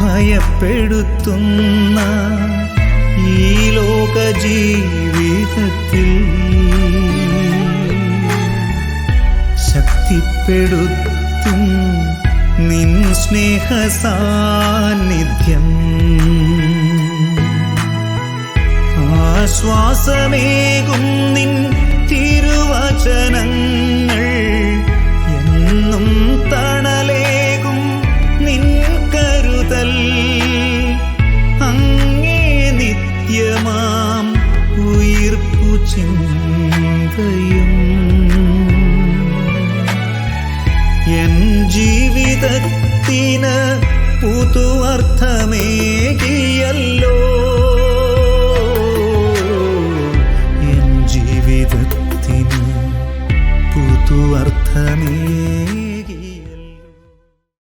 ഭയപ്പെടുത്തുന്ന ഈ ലോക ജീവിതത്തിൽ ശക്തിപ്പെടുത്തും നിൻ സ്നേഹ സാന്നിധ്യം ആശ്വാസമേകും നിൻ ചിന്തയും എൻ ജീവിതത്തിന് പുതുവർത്ഥമേകിയല്ലോ എൻ ജീവിതത്തിന് പുതുവർത്ഥമേ